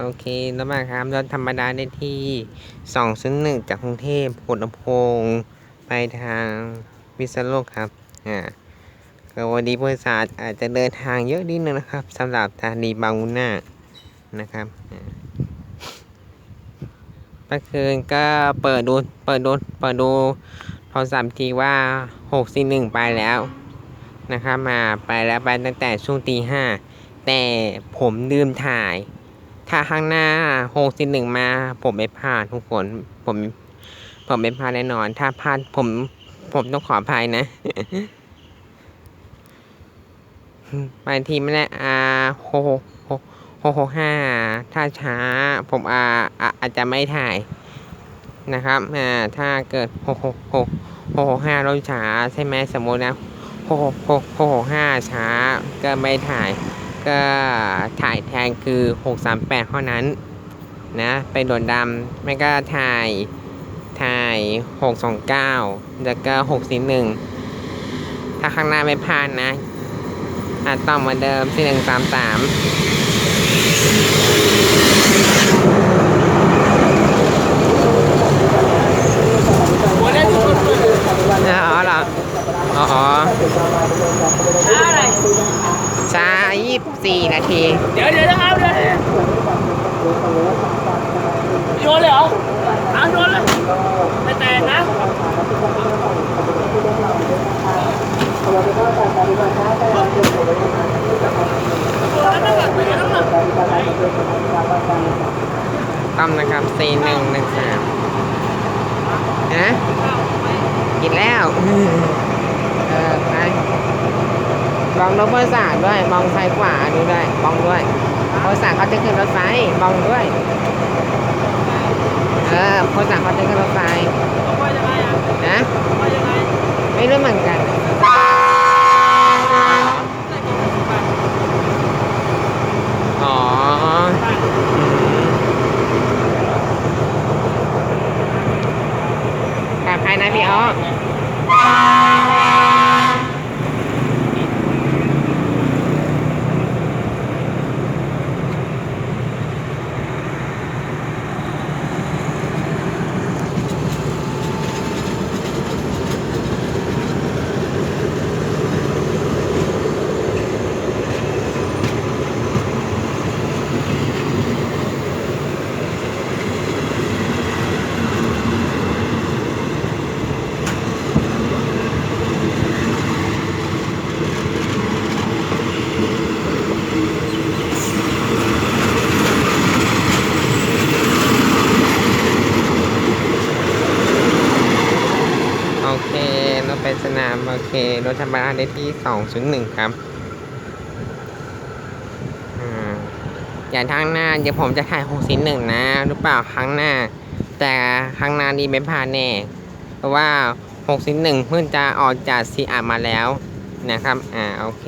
โอเคแล้วมาครับรถธรรมดาได้ที่สองศูนย์หนึ่งจากกรุงเทพหัวลำโพง ไปทางวิษณุโลกครับอ่าก็วันนี้บริษัทอาจจะเดินทางเยอะนิดนึงนะครับสำหรับสถานีบางุนนา นะครับอ่าเมื่อคืนก็เปิดดู เปิดดู เปิดดูโทรศัพท์ทีว่าหกสี่หนึ่งไปแล้วนะครับมาไปแล้วไปตั้งแต่ช่วงตีห้าแต่ผมลืมถ่าย ถ้าข้างหน้าหกสิบหนึ่งมา ผมไม่พลาดทุกคน ผม ผมไม่พลาดแน่นอน ถ้าพลาดผม ผมต้องขออภัยนะบางทีไม่ได้อาหกหกหกหกห้าถ้าช้า ผมอาอาอาจจะไม่ถ่ายนะครับอ่าถ้าเกิดหกหกหกหกหกห้ารถช้าใช่ไหมสมมตินะหกหกหกหกห้าช้าก็ไม่ถ่าย ก็ถ่ายแทนคือ 638 เท่านั้นนะไปโดนดำไม่ก็ถ่ายถ่าย 629 แล้วก็ 641 ถ้าข้างหน้าไม่พลาดนะอาจต้องมาเดิม4133อ๋อเหรออ๋ออ๋อช้าอะไร ช้า24 นาที เดี๋ยวเดี๋ยวนะครับเดี๋ยวเดี๋ยวโยนเลยเหรอเอาโยนเลยไม่แตกนะตัวนั้นน้ำหนักเป็นไงน้ำหนักต้อมนะครับ 4113นะกินแล้วเออไป ลองรถเบอร์สามด้วย มองซ้ายขวาดูด้วย มองด้วยเบอร์สามเขาจะขึ้นรถไฟ มองด้วย เออเบอร์สามเขาจะขึ้นรถไฟต้องว่ายังไงอะนะว่ายังไงไม่รู้เหมือนกันอ๋ออืมกลับใครนะพี่อ้อ โอเครถไปสนามโอเค รถธรรมดาได้ที่สองศูนย์หนึ่งครับอ่าอย่างทางหน้าเดี๋ยวผมจะถ่ายหกสิบหนึ่งนะหรือเปล่าครั้งหน้า แต่ครั้งหน้านี้ไม่พลาดแน่ เพราะว่าหกสิบหนึ่งเพิ่งจะออกจากซีอามาแล้วนะครับ อ่า โอเค